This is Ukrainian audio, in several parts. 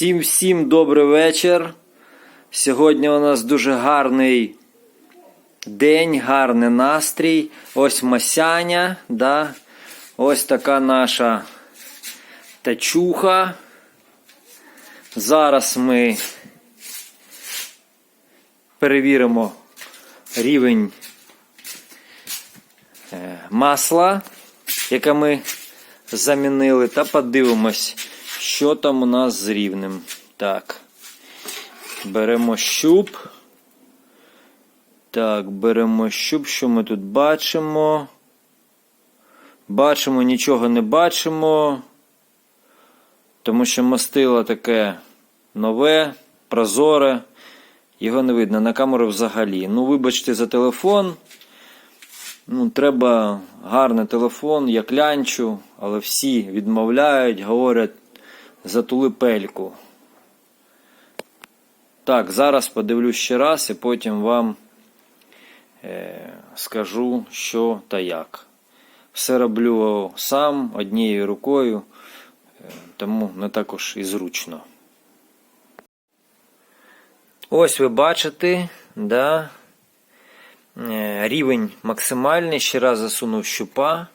Всім всім добрий вечір. Сьогодні у нас дуже гарний день, гарний настрій. Ось Масяня, да? ось така наша тачуха. Зараз ми перевіримо рівень е, масла, яке ми замінили, та подивимось, що там у нас з рівнем. Так. Беремо щуп. Так, беремо щуп. Що ми тут бачимо? Бачимо, нічого не бачимо. Тому що мастило таке нове, прозоре. Його не видно на камеру взагалі. Ну, вибачте за телефон. Ну, треба гарний телефон, я клянчу, але всі відмовляють, говорять, затули пельку. Так, зараз подивлюсь ще раз і потім вам е, скажу, що та як. Все роблю сам однією рукою, е, тому не також і зручно. Ось ви бачите, да, е, рівень максимальний. Ще раз засунув щупа.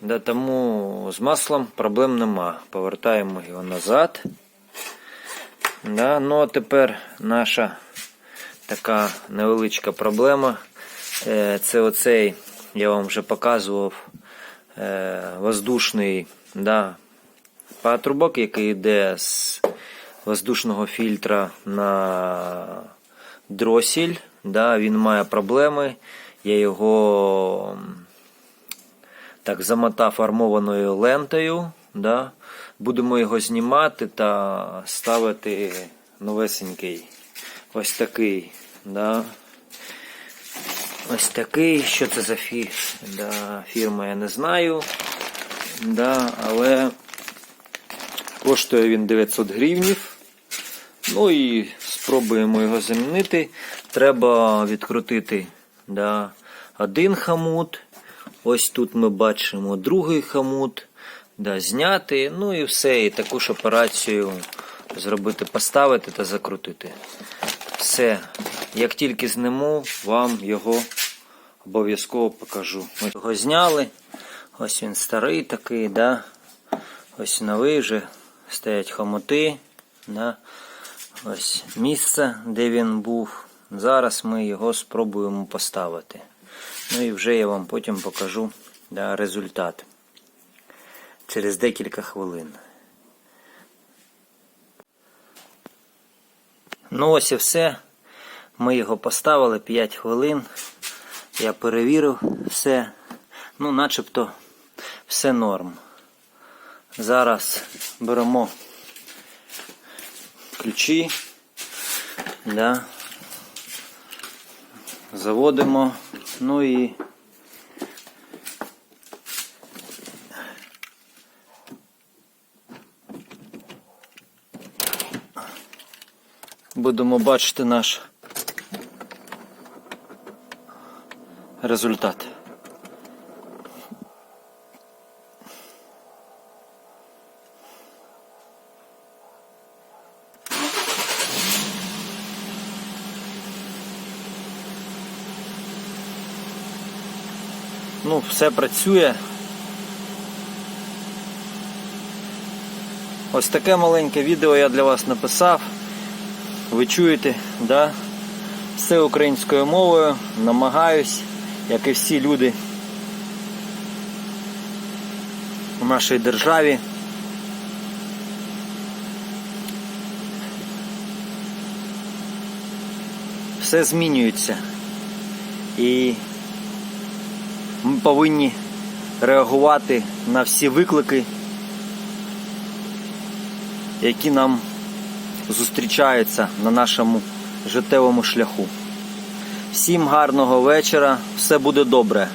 Да, тому з маслом проблем нема. Повертаємо його назад. Да, ну а тепер наша така невеличка проблема. Е, Це оцей, я вам вже показував, е, воздушний да, патрубок, який йде з воздушного фільтра на дросіль. Да, Він має проблеми. Я його так замотав армованою лентою. Да. Будемо його знімати та ставити новесенький. Ось такий. Да. Ось такий. Що це за фі... да, фірма, я не знаю. Да, але коштує він 900 гривнів. Ну і спробуємо його замінити. Треба відкрутити да, один хамут. Ось тут ми бачимо другий хамут. Да, зняти. Ну і все. І таку ж операцію зробити, поставити та закрутити. Все. Як тільки зніму, вам його обов'язково покажу. Ми його зняли. Ось він старий такий, да. ось новий вже стоять хомути. Да. Ось місце, де він був. Зараз ми його спробуємо поставити. Ну і вже я вам потім покажу да, результат через декілька хвилин. Ну ось і все. Ми його поставили 5 хвилин. Я перевірив все. Ну, начебто все норм. Зараз беремо ключі, да, заводимо, ну і будемо бачити наш результат. Ну, все працює. Ось таке маленьке відео я для вас написав. Ви чуєте, да? все українською мовою, намагаюсь, як і всі люди у нашій державі. Все змінюється. І ми повинні реагувати на всі виклики, які нам зустрічаються на нашому життєвому шляху. Всім гарного вечора, все буде добре.